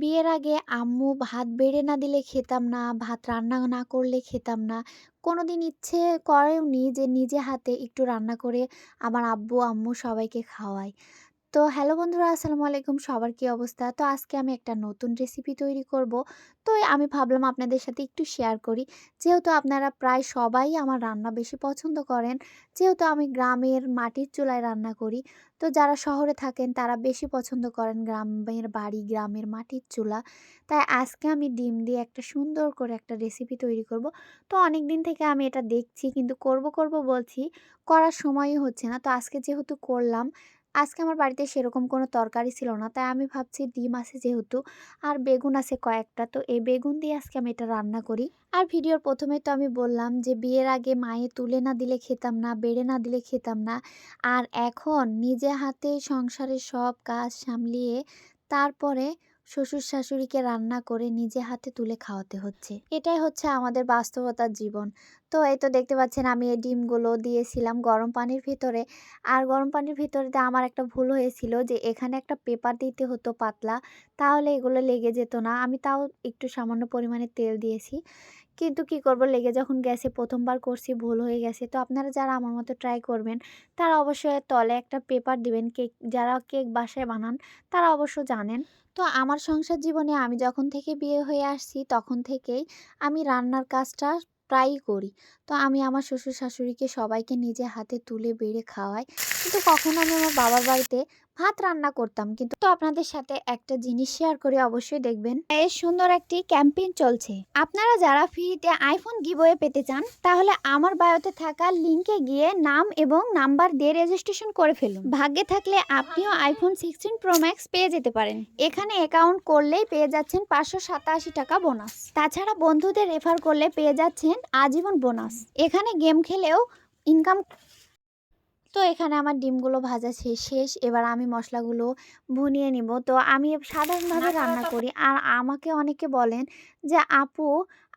বিয়ের আগে আম্মু ভাত বেড়ে না দিলে খেতাম না, ভাত রান্না না করলে খেতাম না। কোনো দিন ইচ্ছে করেওনি যে নিজে হাতে একটু রান্না করে আমার আব্বু, আম্মু সবাইকে খাওয়াই। তো হ্যালো বন্ধুরা আসসালামু আলাইকুম সবার কি অবস্থা? তো আজকে আমি একটা নতুন রেসিপি তৈরি করব। তো আমি ভাবলাম আপনাদের সাথে একটু শেয়ার করি। যেহেতু আপনারা প্রায় সবাই আমার রান্না বেশি পছন্দ করেন। যেহেতু আমি গ্রামের মাটির চুলায় রান্না করি। তো যারা শহরে থাকেন তারা বেশি পছন্দ করেন গ্রামের বাড়ি, গ্রামের মাটির চুলা। তাই আজকে আমি ডিম দিয়ে একটা সুন্দর করে একটা রেসিপি তৈরি করব। তো অনেক দিন থেকে আমি এটা দেখছি কিন্তু করব, করব বলছি, করার সময়ই হচ্ছে না। তো আজকে যেহেতু করলাম আজকে আমার বাড়িতে সেরকম কোনো তরকারি ছিল না। তাই আমি ভাবছি ডিম আছে যেহেতু আর বেগুন আছে কয়েকটা। তো এই বেগুন দিয়ে আজকে আমি এটা রান্না করি। আর ভিডিওর প্রথমে তো আমি বললাম যে বিয়ের আগে মায়ে তুলে না দিলে খেতাম না, বেড়ে না দিলে খেতাম না। আর এখন নিজে হাতে সংসারের সব কাজ সামলিয়ে তারপরে শ্বশুর-শাশুড়িকে রান্না করে নিজে হাতে তুলে খাওয়াতে হচ্ছে। এটাই হচ্ছে আমাদের বাস্তবতার জীবন। তো এই তো দেখতে পাচ্ছেন আমি এই ডিমগুলো দিয়েছিলাম গরম পানির ভিতরে। আর গরম পানির ভিতরে দিয়ে আমার একটা ভুল হয়েছিল যে এখানে একটা পেপার দিতে হতো পাতলা। তাহলে এগুলো লেগে যেত না। আমি তাও একটু সামান্য পরিমাণে তেল দিয়েছি। কিন্তু কি করব, লেগে যখন গেছে, প্রথমবার করছি, ভুল হয়ে গেছে। তো আপনারা যারা আমার মতো ট্রাই করবেন, তারা অবশ্যই তলে একটা পেপার দিবেন। কেক, যারা কেক বাসায় বানান, তারা অবশ্য জানেন। তো আমার সংসার জীবনে আমি যখন থেকে বিয়ে হয়ে আসছি, তখন থেকেই আমি রান্নার কাজটা প্রায়ই করি। তো আমি আমার শ্বশুর-শাশুড়িকে সবাইকে নিজে হাতে তুলে বেড়ে খাওয়াই। কিন্তু কখনও আমি আমার বাবার বাড়িতে ভাত রান্না করতাম। কিন্তু তো আপনাদের সাথে একটা জিনিস শেয়ার করে, অবশ্যই দেখবেন। বেশ সুন্দর একটি ক্যাম্পেইন চলছে। আপনারা যারা ফ্রিতে আইফোন গিভওয়ে পেতে চান, তাহলে আমার বায়োতে থাকা লিংকে গিয়ে নাম এবং নাম্বার দিয়ে রেজিস্ট্রেশন করে ফেলুন। ভাগ্যে থাকলে আপনিও আইফোন 16 প্রো ম্যাক্স পেয়ে যেতে পারেন। এখানে অ্যাকাউন্ট করলেই পেয়ে যাচ্ছেন ৫৮৭ টাকা বোনাস। তাছাড়া বন্ধুদের রেফার করলে পেয়ে যাচ্ছেন আজীবন বোনাস। এখানে গেম খেলেও ইনকাম তো এখানে আমার ডিমগুলো ভাজা শেষ শেষ। এবার আমি মশলাগুলো ভুনিয়ে নিব। তো আমি সাধারণভাবে রান্না করি। আর আমাকে অনেকে বলেন যে আপু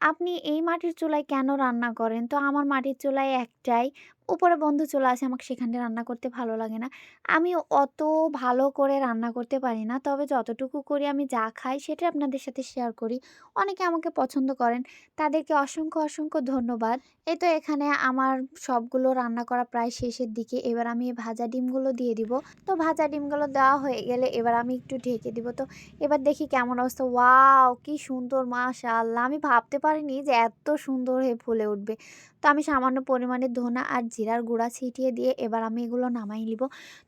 আপনি এই মাটির চুলায় কেন রান্না করেন? তো আমার মাটির চুলায় একটাই উপরে বন্ধু চলে আসে, আমাকে সেখানে রান্না করতে ভালো লাগে না। আমি অত ভালো করে রান্না করতে পারি না, তবে যতটুকু করি, আমি যা খাই সেটা আপনাদের সাথে শেয়ার করি। অনেকে আমাকে পছন্দ করেন, তাদেরকে অসংখ্য অসংখ্য ধন্যবাদ। এই তো এখানে আমার সবগুলো রান্না করা প্রায় শেষের দিকে, এবার আমি ভাজা ডিমগুলো দিয়ে দিব। তো ভাজা ডিমগুলো দেওয়া হয়ে গেলে এবার আমি একটু ঢেকে দিব। তো এবার দেখি কেমন অবস্থা। ওয়াও, কি সুন্দর, মাশাআল্লাহ। আমি ভাবতে পারিনি যে এত সুন্দর হয়ে ফুলে উঠবে। তো আমি সামান্য পরিমাণে ধনা আর জিরার গুঁড়া ছিটিয়ে দিয়ে এবার আমি এগুলো নামাই নিব।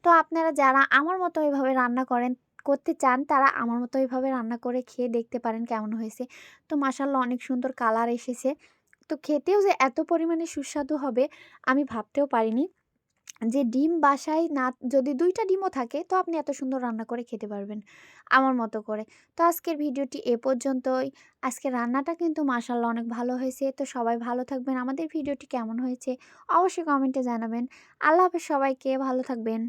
তো আপনারা যারা আমার মতো এভাবে রান্না করেন, করতে চান, তারা আমার মতো এভাবে রান্না করে খেয়ে দেখতে পারেন কেমন হয়েছে। তো মাসাল্লাহ অনেক সুন্দর কালার এসেছে। তো খেতেও যে এত পরিমাণে সুস্বাদু হবে, আমি ভাবতেও পারিনি। যে ডিম বাসায় না, যদি দুইটা ডিমও থাকে, তো আপনি এত সুন্দর রান্না করে খেতে পারবেন। আমার মতো করে। তো আজকের ভিডিওটি এ পর্যন্তই। আজকের রান্নাটা কিন্তু মাসাল্লাহ অনেক ভালো হয়েছে। তো সবাই ভালো থাকবেন। আমাদের ভিডিওটি কেমন হয়েছে অবশ্যই কমেন্টে জানাবেন। আল্লাহ হাফেজ সবাইকে। ভালো থাকবেন।